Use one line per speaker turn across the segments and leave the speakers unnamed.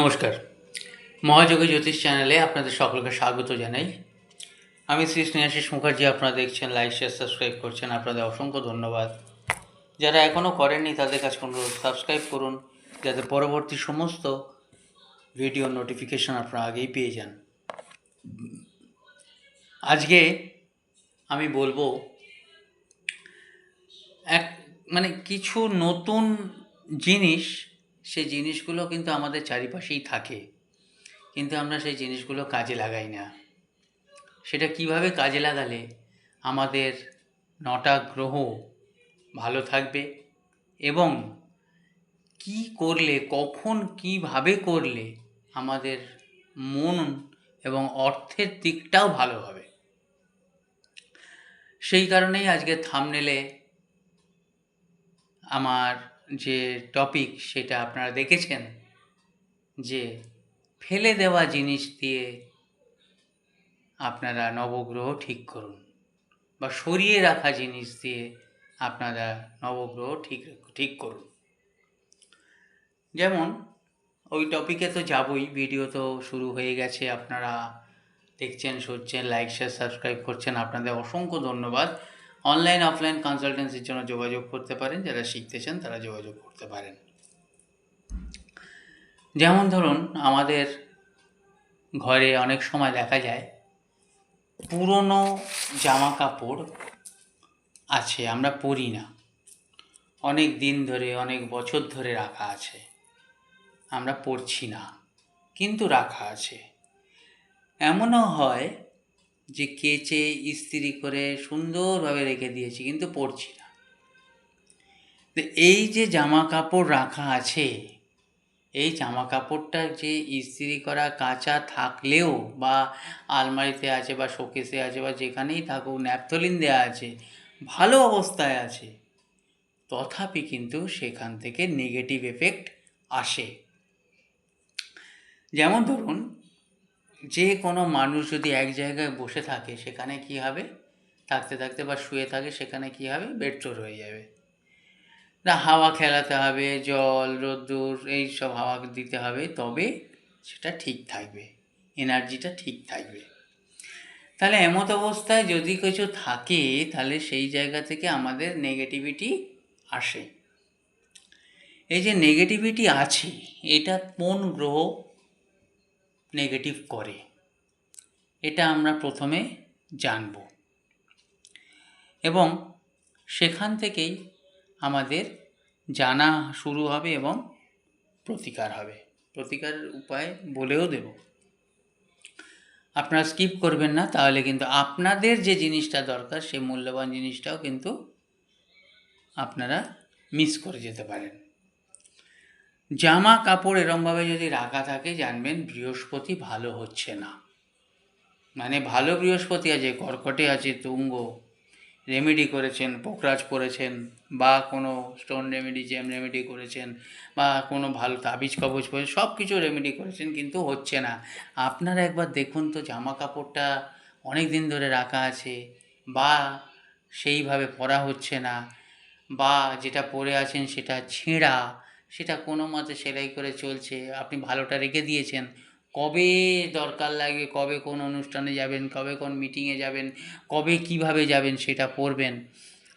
নমস্কার। মহাযোগী জ্যোতিষ চ্যানেলে আপনাদের সকলকে স্বাগত জানাই। আমি শ্রী স্নেহাশিস মুখার্জি, আপনারা দেখছেন লাইক, শেয়ার, সাবস্ক্রাইব করছেন, আপনাদের অসংখ্য ধন্যবাদ। যারা এখনও করেননি, তাদের কাছে অনুরোধ, সাবস্ক্রাইব করুন, যাতে পরবর্তী সমস্ত ভিডিও নোটিফিকেশন আপনারা আগেই পেয়ে যান। আজকে আমি বলব, এক মানে কিছু নতুন জিনিস সেই জিনিসগুলো কিন্তু আমাদের চারিপাশেই থাকে। কিন্তু আমরা সেই জিনিসগুলো কাজে লাগাই না। সেটা কীভাবে কাজে লাগালে আমাদের নটা গ্রহ ভালো থাকবে এবং কি করলে, কখন কীভাবে করলে আমাদের মন এবং অর্থের দিকটাও ভালো হবে? সেই কারণেই আজকে থামনেলে আমার যে টপিক সেটা আপনারা দেখেছেন? যে ফেলে দেওয়া জিনিস দিয়ে আপনারা নবগ্রহ ঠিক করুন বা সরিয়ে রাখা জিনিস দিয়ে আপনারা নবগ্রহ ঠিক ঠিক করুন। যেমন ওই টপিকে তো যাবই ভিডিও তো শুরু হয়ে গেছে, আপনারা দেখছেন, শুনছেন লাইক শেয়ার সাবস্ক্রাইব করছেন, আপনাদের অসংখ্য ধন্যবাদ। অনলাইন অফলাইন কনসালটেন্সির জন্য যোগাযোগ করতে পারেন, যারা শিখতে চান তারা যোগাযোগ করতে পারেন। যেমন ধরুন, আমাদের ঘরে অনেক সময় দেখা যায়, পুরনো জামা কাপড় আছে, আমরা পরি না। অনেক দিন ধরে, অনেক বছর ধরে রাখা আছে, আমরা পরছি না, কিন্তু রাখা আছে। এমনও হয় যে কেচে ইস্ত্রি করে সুন্দরভাবে রেখে দিয়েছি, কিন্তু পরছি না। তো এই যে জামা কাপড় রাখা আছে, এই জামা কাপড়টা যে ইস্ত্রি করা কাঁচা থাকলেও বা আলমারিতে আছে বা শোকেসে আছে বা যেখানেই থাকুক, ন্যাপথলিন দেওয়া আছে, ভালো অবস্থায় আছে, তথাপি কিন্তু সেখান থেকে নেগেটিভ এফেক্ট আসে। যেমন ধরুন যে কোনো মানুষ যদি এক জায়গায় বসে থাকে, সেখানে কি হবে? থাকতে থাকতে বা শুয়ে থাকে, সেখানে কি হবে? বেডচোর হয়ে যাবে। না, হাওয়া খেলাতে হবে, জল, রোদ্দুর, এই সব হাওয়া দিতে হবে, তবে সেটা ঠিক থাকবে। এনার্জিটা ঠিক থাকবে। তাহলে এমত অবস্থায় যদি কিছু থাকে, তাহলে সেই জায়গা থেকে আমাদের নেগেটিভিটি আসে। এই যে নেগেটিভিটি আছে, এটা কোন গ্রহ নেগেটিভ করে। এটা আমরা প্রথমে জানব। এবং সেখান থেকেই আমাদের জানা শুরু হবে এবং প্রতিকার হবে। প্রতিকারের উপায় বলেও দেব। আপনারা স্কিপ করবেন না, তাহলে কিন্তু আপনাদের যে জিনিসটা দরকার, সেই মূল্যবান জিনিসটাও কিন্তু আপনারা মিস করে যেতে পারেন। জামা কাপড় এরমভাবে যদি রাখা থাকে, জানবেন বৃহস্পতি ভালো হচ্ছে না। মানে ভালো বৃহস্পতি আছে, কর্কটে আছে, তুঙ্গ, রেমেডি করেছেন পোকরাজ করেছেন, বা কোনো স্টোন রেমেডি জেম রেমেডি করেছেন, বা কোনো ভালো তাবিজ, কবজ করে সব কিছু রেমেডি করেছেন, কিন্তু হচ্ছে না। আপনারা একবার দেখুন তো, জামা কাপড়টা অনেক দিন ধরে রাখা আছে, বা সেইভাবে পরা হচ্ছে না, বা যেটা পরে আছেন সেটা ছেঁড়া সেটা কোনো মতে সেলাই করে চলছে, আপনি ভালোটা রেখে দিয়েছেন। কবে দরকার লাগবে, কবে কোন অনুষ্ঠানে যাবেন, কবে কোন মিটিংয়ে যাবেন, কবে কীভাবে যাবেন সেটা পড়বেন।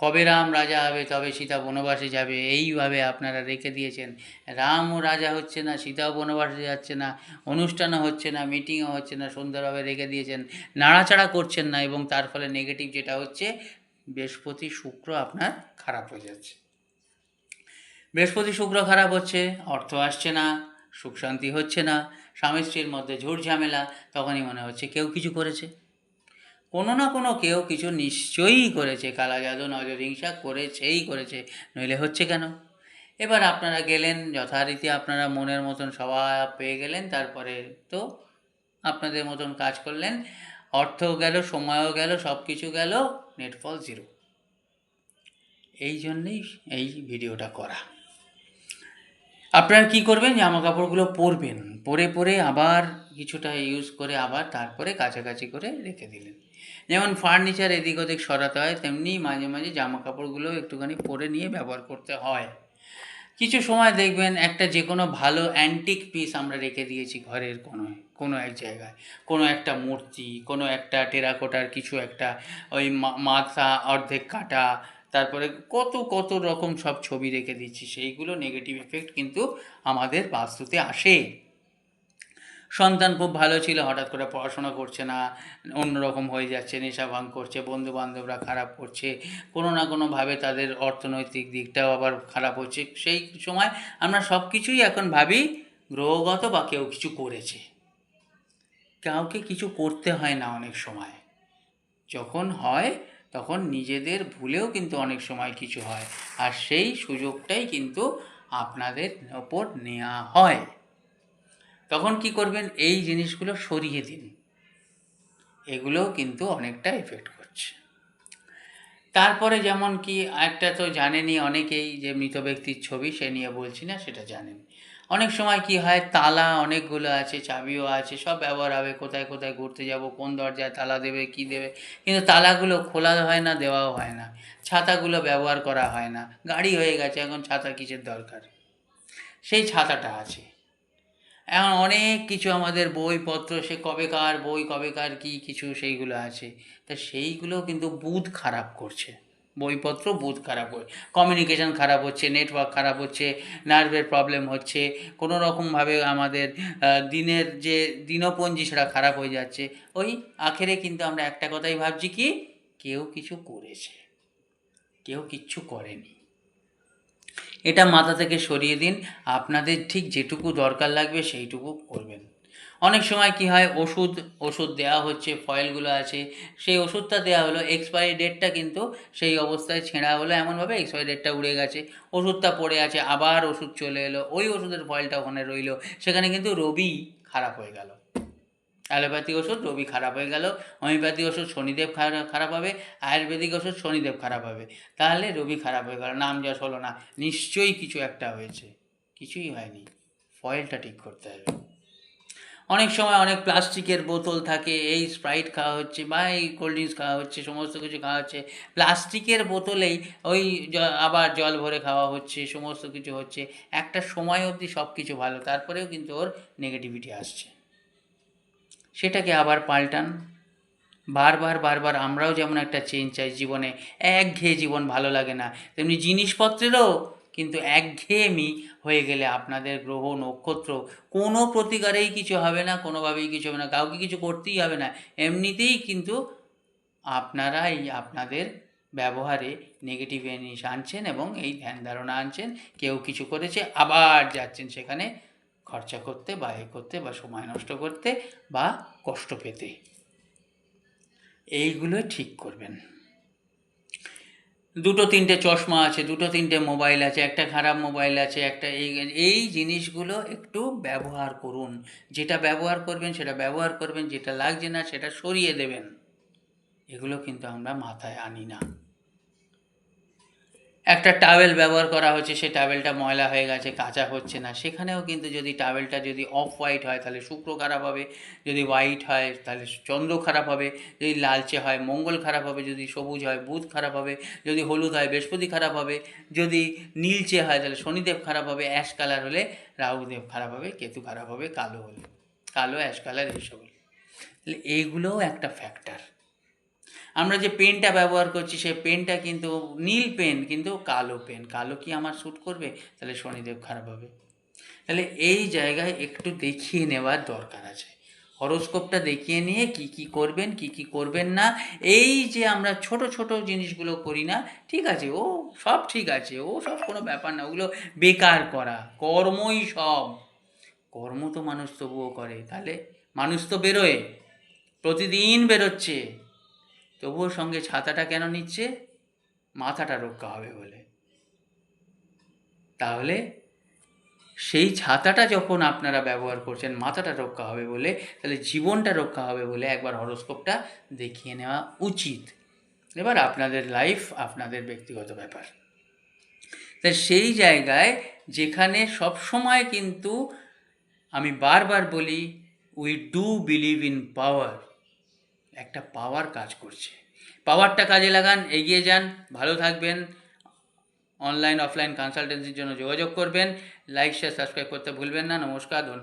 কবে রাম রাজা হবে, তবে সীতা বনবাসে যাবে, এইভাবে আপনারা রেখে দিয়েছেন। রামও রাজা হচ্ছে না, সীতাও বনবাসে যাচ্ছে না, অনুষ্ঠানও হচ্ছে না মিটিংও হচ্ছে না, সুন্দরভাবে রেখে দিয়েছেন। নাড়াচাড়া করছেন না এবং তার ফলে নেগেটিভ যেটা হচ্ছে, বৃহস্পতি শুক্র আপনার খারাপ হয়ে যাচ্ছে। বৃহস্পতি শুক্র খারাপ হচ্ছে, অর্থ আসছে না, সুখ শান্তি হচ্ছে না, স্বামী স্ত্রীর মধ্যে ঝুট ঝামেলা, তখনই মনে হচ্ছে কেউ কিছু করেছে। কোনো না কোনো কেউ কিছু নিশ্চয়ই করেছে কালা জাদু নজর হিংসা করেছেই করেছে, নইলে হচ্ছে কেন? এবার আপনারা গেলেন, যথারীতি আপনারা মনের মতন সবাই পেয়ে গেলেন, তারপরে তো আপনাদের মতন কাজ করলেন, অর্থও গেল, সময়ও গেল সব কিছু গেল, নেটফল জিরো। এই জন্যেই এই ভিডিওটা করা। আপনারা কি করবেন? জামা কাপড়গুলো পরবেন। পরে পরে আবার কিছুটা ইউজ করে আবার তারপরে কাছাকাছি করে রেখে দিলেন। যেমন ফার্নিচার এদিক ওদিক সরাতে হয়, তেমনি মাঝে মাঝে জামা কাপড়গুলো একটুখানি পরে নিয়ে ব্যবহার করতে হয়। কিছু সময় দেখবেন একটা যে কোনো ভালো অ্যান্টিক পিস আমরা রেখে দিয়েছি ঘরের কোনো কোনো এক জায়গায়। কোনো একটা মূর্তি, কোনো একটা টেরাকোটার কিছু একটা, ওই মাথা অর্ধেক কাটা তারপরে কত কত রকম সব ছবি রেখে দিচ্ছি, সেইগুলো নেগেটিভ এফেক্ট কিন্তু আমাদের বাস্তুতে আসে। সন্তান খুব ভালো ছিল, হঠাৎ করে পড়াশোনা করছে না, অন্যরকম হয়ে যাচ্ছে, নেশা ভাঙ করছে বন্ধু বান্ধবরা খারাপ করছে, কোনো না কোনোভাবে তাদের অর্থনৈতিক দিকটাও আবার খারাপ হচ্ছে। সেই সময় আমরা সব কিছুই এখন ভাবি, গ্রহগত বা কেউ কিছু করেছে। কাউকে কিছু করতে হয় না অনেক সময়। যখন হয় তখন নিজেদের ভুলেও কিন্তু অনেক সময় কিছু হয়। আর সেই সুযোগটাই কিন্তু আপনাদের ওপর নেওয়া হয়। তখন কি করবেন? এই জিনিসগুলো সরিয়ে দিন। এগুলো কিন্তু অনেকটা এফেক্ট করছে। তারপরে যেমন কি, একটা তো জানেনই অনেকেই যে মৃত ব্যক্তির ছবি সে নিয়ে বলছি না, সেটা জানেন অনেক সময় কি হয়, তালা অনেকগুলো আছে, চাবিও আছে, সব ব্যবহার হবে, কোথায় কোথায় ঘুরতে যাব, কোন দরজায় তালা দেবে, কি দেবে, কিন্তু তালাগুলো খোলা হয় না, দেওয়াও হয় না, ছাতাগুলো ব্যবহার করা হয় না, গাড়ি হয়ে গেছে, এখন ছাতা কিসের দরকার? সেই ছাতাটা আছে। এখন অনেক কিছু আমাদের বইপত্র, সে কবেকার বই, কবেকার কি কিছু, সেইগুলো আছে, তা সেইগুলো কিন্তু বুধ খারাপ করছে। বইপত্র বুধ খারাপ করে কমিউনিকেশন খারাপ হচ্ছে নেটওয়ার্ক খারাপ হচ্ছে নার্ভের প্রবলেম হচ্ছে, কোনো রকমভাবে আমাদের দিনের যে দিনপঞ্জি সেটা খারাপ হয়ে যাচ্ছে। ওই আখেরে কিন্তু আমরা একটা কথাই ভাবছি কি? কেউ কিছু করেছে। কেউ কিচ্ছু করেনি। এটা মাথা থেকে সরিয়ে দিন। আপনাদের ঠিক যেটুকু দরকার লাগবে সেইটুকু করবেন। অনেক সময় কি হয়, ওষুধ ওষুধ দেওয়া হচ্ছে ফয়েলগুলো আছে, সেই ওষুধটা দেওয়া হলো এক্সপায়ারি ডেটটা কিন্তু সেই অবস্থায় ছেঁড়া হলো, এমনভাবে এক্সপায়ারি ডেটটা উড়ে গেছে, ওষুধটা পড়ে আছে, আবার ওষুধ চলে এলো, ওই ওষুধের ফয়েলটা ওখানে রইল, সেখানে কিন্তু রবি খারাপ হয়ে গেল। অ্যালোপ্যাথি ওষুধ রবি খারাপ হয়ে গেল হোমিওপ্যাথি ওষুধ শনিদেব খারা- খারাপ হবে, আয়ুর্বেদিক ওষুধ শনিদেব খারাপ হবে, তাহলে রবি খারাপ হয়ে গেল, নাম যশ হলো না, নিশ্চয়ই কিছু একটা হয়েছে, কিছুই হয়নি ফয়েলটা ঠিক করতে হবে। অনেক সময় অনেক প্লাস্টিকের বোতল থাকে, এই স্প্রাইট খাওয়া হচ্ছে বা এই কোল্ড ড্রিঙ্কস খাওয়া হচ্ছে, সমস্ত কিছু খাওয়া হচ্ছে। প্লাস্টিকের বোতলেই ওই আবার জল ভরে খাওয়া হচ্ছে, সমস্ত কিছু হচ্ছে। একটা সময় অবধি সব কিছু ভালো, তারপরেও কিন্তু ওর নেগেটিভিটি আসছে। সেটাকে আবার পাল্টান। বারবার বারবার আমরাও যেমন একটা চেঞ্জ চাই জীবনে, একঘেয়ে জীবন ভালো লাগে না। তেমনি জিনিসপত্রেরও কিন্তু একঘেয়েমি হয়ে গেলে আপনাদের গ্রহ, নক্ষত্র কোনো প্রতিকারেই কিছু হবে না, কোনোভাবেই কিছু হবে না, কাউকে কিছু করতেই হবে না। এমনিতেই কিন্তু আপনারাই আপনাদের ব্যবহারে নেগেটিভ জিনিস আনছেন এবং এই ধ্যান ধারণা আনছেন, কেউ কিছু করেছে, আবার যাচ্ছেন সেখানে খরচা করতে বা এ করতে বা সময় নষ্ট করতে বা কষ্ট পেতে। এইগুলো ঠিক করবেন। দুটো তিনটে চশমা আছে, দুটো তিনটে মোবাইল আছে, একটা খারাপ মোবাইল আছে, একটা এই এই জিনিসগুলো একটু ব্যবহার করুন। যেটা ব্যবহার করবেন সেটা ব্যবহার করবেন, যেটা লাগছে না সেটা সরিয়ে দেবেন। এগুলো কিন্তু আমরা মাথায় আনি না। একটা টাওয়েল ব্যবহার করা হচ্ছে সেই টাওয়েলটা ময়লা হয়ে গেছে, কাঁচা হচ্ছে না। সেখানেও কিন্তু যদি টাওয়েলটা যদি অফ হোয়াইট হয়, তাহলে শুক্র খারাপ হবে। যদি হোয়াইট হয়, তাহলে চন্দ্র খারাপ হবে। যদি লালচে হয়, মঙ্গল খারাপ হবে। যদি সবুজ হয়, বুধ খারাপ হবে। যদি হলুদ হয়, বৃহস্পতি খারাপ হবে। যদি নীলচে হয়, তাহলে শনিদেব খারাপ হবে। অ্যাশ কালার হলে রাহুদেব খারাপ হবে, কেতু খারাপ হবে, কালো হলে। কালো অ্যাশ কালার এইসব হলে। এইগুলোও একটা ফ্যাক্টর আমরা যে পেনটা ব্যবহার করছি, সেই পেনটা কিন্তু নীল পেন, কিন্তু কালো পেন। কালো কি আমার শ্যুট করবে? তাহলে শনিদেব খারাপ হবে। তাহলে এই জায়গায় একটু দেখিয়ে নেওয়ার দরকার আছে। হরোস্কোপটা দেখিয়ে নিয়ে কি কি করবেন, কি কি করবেন না, এই যে আমরা ছোট ছোট জিনিসগুলো করি না, ঠিক আছে, ও সব ঠিক আছে, ও সব কোনো ব্যাপার না, ওগুলো বেকার করা, কর্মই সব। কর্ম তো মানুষ তবুও করে, তাহলে মানুষ তো বেরোয়, প্রতিদিন বেরোচ্ছে। তবুও সঙ্গে ছাতাটা কেন নিচ্ছে? মাথাটা রক্ষা হবে বলে। তাহলে সেই ছাতাটা যখন আপনারা ব্যবহার করছেন, মাথাটা রক্ষা হবে বলে, তাহলে জীবনটা রক্ষা হবে বলে একবার হরোস্কোপটা দেখিয়ে নেওয়া উচিত। এবার আপনাদের লাইফ আপনাদের ব্যক্তিগত ব্যাপার। তা সেই জায়গায় যেখানে সব সময় কিন্তু আমি বারবার বলি we do believe in power একটা পাওয়ার কাজ করছে। পাওয়ারটা কাজে লাগান, এগিয়ে যান, ভালো থাকবেন। অনলাইন অফলাইন কনসালটেন্সির জন্য যোগাযোগ করবেন। লাইক শেয়ার সাবস্ক্রাইব করতে ভুলবেন না। নমস্কার, ধন্যবাদ।